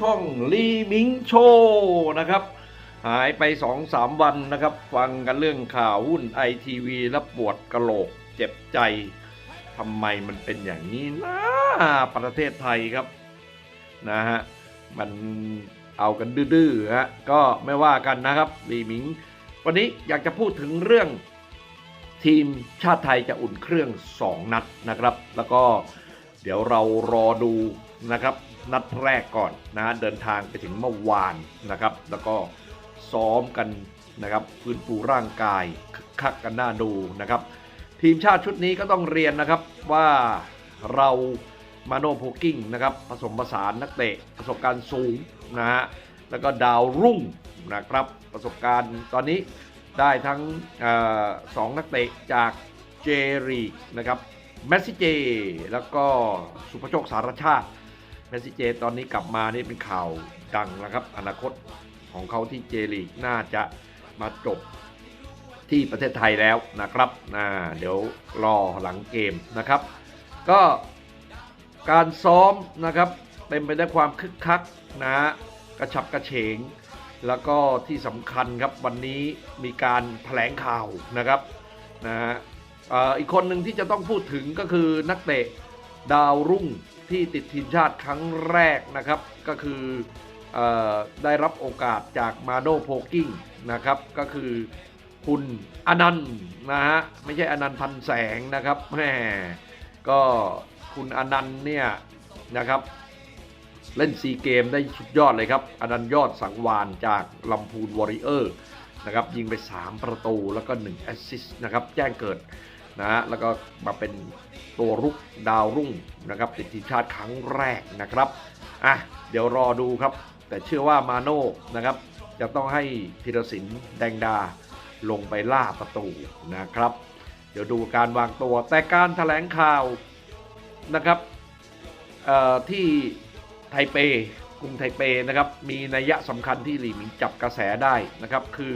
ช่องลีมิงโชนะครับ หายไปสองสามวันนะครับ ฟังกันเรื่องข่าวหุ้นไอทีวีแล้วปวดกระโหลกเจ็บใจทำไมมันเป็นอย่างนี้นะประเทศไทยครับนะฮะมันเอากันดื้อๆฮะก็ไม่ว่ากันนะครับลีมิง วันนี้อยากจะพูดถึงเรื่องทีมชาติไทยจะอุ่นเครื่อง 2 นัดนะครับ แล้วก็เดี๋ยวเรารอดู นะครับ นัดแรกก่อนนะเดินทางไปถึงเมื่อวานนะครับ แล้วก็ซ้อมกันนะครับฟื้นฟูร่างกายคึกคักกันน่าดูนะครับ ทีมชาติชุดนี้ก็ต้องเรียนนะครับว่าเรามาโนโพกิ้งนะครับผสมผสานนักเตะประสบการณ์สูงนะฮะแล้วก็ดาวรุ่งนะครับประสบการณ์ตอนนี้ได้ทั้งอสองนักเตะจากเจรีนะครับแมสซิเจ แล้วก็สุภโชคสารชาติ แมสซิเจตอนนี้กลับมานี่เป็นข่าวดังนะครับ อนาคตของเขาที่เจลีกน่าจะมาจบที่ประเทศไทยแล้วนะครับนะเดี๋ยวรอหลังเกมนะครับ ก็การซ้อมนะครับเต็มไปด้วยความคึกคักนะกระฉับกระเฉง แล้วก็ที่สำคัญครับวันนี้มีการแถลงข่าวนะครับนะฮะอีกคนหนึ่งที่จะต้องพูดถึงก็คือนักเตะดาวรุ่ง ที่ติดทีมชาติครั้งแรกนะครับ ก็คือออได้รับโอกาสจากมาโนโพกิ้งนะครับ ก็คือคุณอนันต์นะฮะไม่ใช่อนันต์พันแสงนะครับแหมก็คุณอนันต์เนี่ยนะครับเล่นซีเกมได้สุดยอดเลยครับอนันต์ยอดสังวานจากลำพูนวอริเออร์นะครับยิงไป 3 ประตูแล้วก็ 1 แอสซิสต์นะครับแจ้งเกิด นะฮะแล้วก็มาเป็นตัวรุกดาวรุ่งนะครับติดทีมชาติครั้งแรกนะครับอะเดี๋ยวรอดูครับ แต่เชื่อว่ามาโน่นะครับ จะต้องให้ธีรศิลป์แดงดาลงไปล่าประตูนะครับ เดี๋ยวดูการวางตัวแต่การถแถลงข่าวนะครับที่ไทเปกรุงไทเปนะครับมีนัยยะสำคัญที่หลีมิงจับกระแสได้นะครับคือ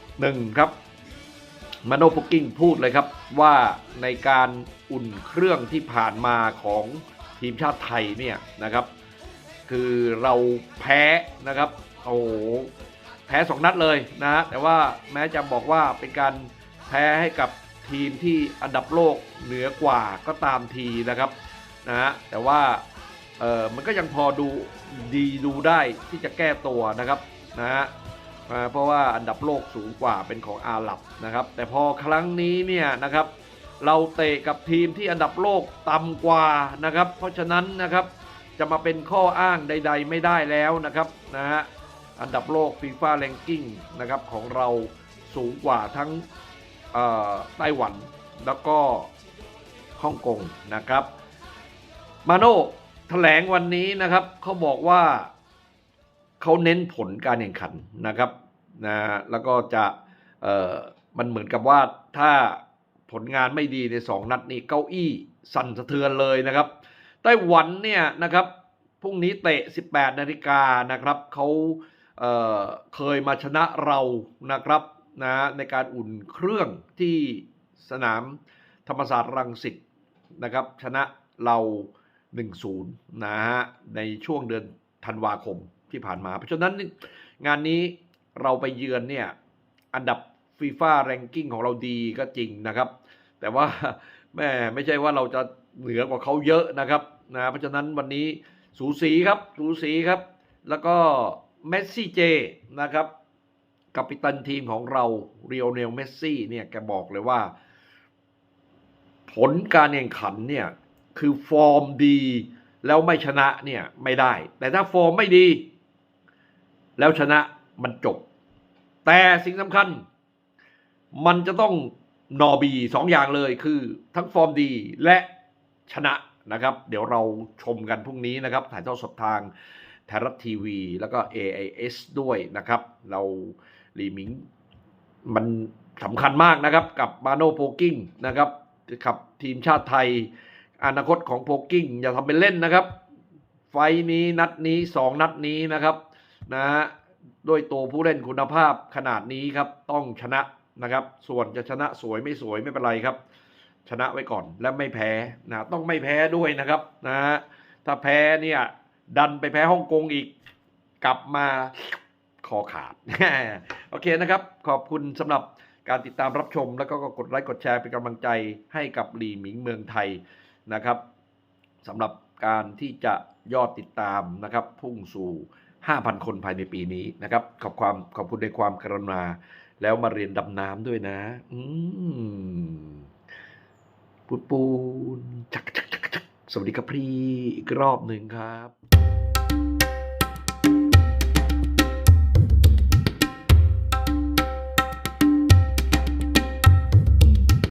1 ครับ มาโนปกกิ้งพูดเลยครับว่าในการอุ่นเครื่องที่ผ่านมาของทีมชาติไทยเนี่ยนะครับ คือเราแพ้นะครับโอ้โหแพ้สองนัดเลยนะฮะแต่ว่าแม้จะบอกว่าเป็นการแพ้ให้กับทีมที่อันดับโลกเหนือกว่าก็ตามทีนะครับนะฮะแต่ว่าเออมันก็ยังพอดูดีดูได้ที่จะแก้ตัวนะครับนะฮะ เพราะว่าอันดับโลกสูงกว่าเป็นของอาหรับนะครับ แต่พอครั้งนี้เนี่ยนะครับ เราเตะกับทีมที่อันดับโลกต่ำกว่านะครับ เพราะฉะนั้นนะครับจะมาเป็นข้ออ้างใด ๆ ไม่ได้แล้วนะครับนะฮะอันดับโลกฟีฟ่าแรงกิ้งนะครับของเราสูงกว่าทั้งไต้หวันแล้วก็ฮ่องกงนะครับ มาโน่แถลงวันนี้นะครับเขาบอกว่า เขาเน้นผลการแข่งขันนะครับนะแล้วก็จะเอ่อมันเหมือนกับว่าถ้าผลงานไม่ดีในสองนัดนี้เก้าอี้สั่นสะเทือนเลยนะครับไต้หวันเนี่ยนะครับพรุ่งนี้เตะ 18 นาฬิกานะครับเขาเอ่อเคยมาชนะเรานะครับนะในการอุ่นเครื่องที่สนามธรรมศาสตร์รังสิตนะครับ ชนะเรา 1-0 นะฮะในช่วงเดือนธันวาคม ที่ผ่านมา เพราะฉะนั้นงานนี้เราไปเยือนเนี่ยอันดับฟีฟ่าแรงกิ้งของเราดีก็จริงนะครับ แต่ว่าแม่ไม่ใช่ว่าเราจะเหนือกว่าเขาเยอะนะครับนะเพราะฉะนั้นวันนี้สูสีครับสูสีครับ แล้วก็เมสซี่เจนะครับกัปตันทีมของเราเรียวเนลเมสซี่เนี่ยแกบอกเลยว่า ผลการแข่งขันเนี่ยคือฟอร์มดีแล้วไม่ชนะเนี่ยไม่ได้ แต่ถ้าฟอร์มไม่ดี แล้วชนะมันจบ แต่สิ่งสำคัญ มันจะต้องนอบีสองอย่างเลยคือทั้งฟอร์มดีและชนะนะครับ เดี๋ยวเราชมกันพรุ่งนี้นะครับ ถ่ายทอดสดทางไทยรัฐทีวี แล้วก็ AIS ด้วยนะครับ เราลีมิงมันสำคัญมากนะครับ กับมาโนโพกิ้งนะครับกับทีมชาติไทย อนาคตของโพกิ้งอย่าทำเป็นเล่นนะครับ ไฟนี้นัดนี้สองนัดนี้นะครับ นะฮะด้วยตัวผู้เล่นคุณภาพขนาดนี้ครับต้องชนะนะครับ ส่วนจะชนะสวยไม่สวยไม่เป็นไรครับ ชนะไว้ก่อนและไม่แพ้นะต้องไม่แพ้ด้วยนะครับนะฮะถ้าแพ้เนี่ยดันไปแพ้ฮ่องกงอีกกลับมาคอขาด โอเคนะครับ ขอบคุณสำหรับการติดตามรับชม แล้วก็กดไลค์กดแชร์เป็นกำลังใจให้กับหลีหมิงเมืองไทยนะครับสำหรับการที่จะยอดติดตามนะครับ พุ่งสู่ 5,000 คนภายในปีนี้นะครับ ขอบความขอบคุณในความกรุณา แล้วมาเรียนดำน้ำด้วยนะ อืมปูนปูนจักจักจักจักสวัสดีครับพี่อีกรอบหนึ่งครับ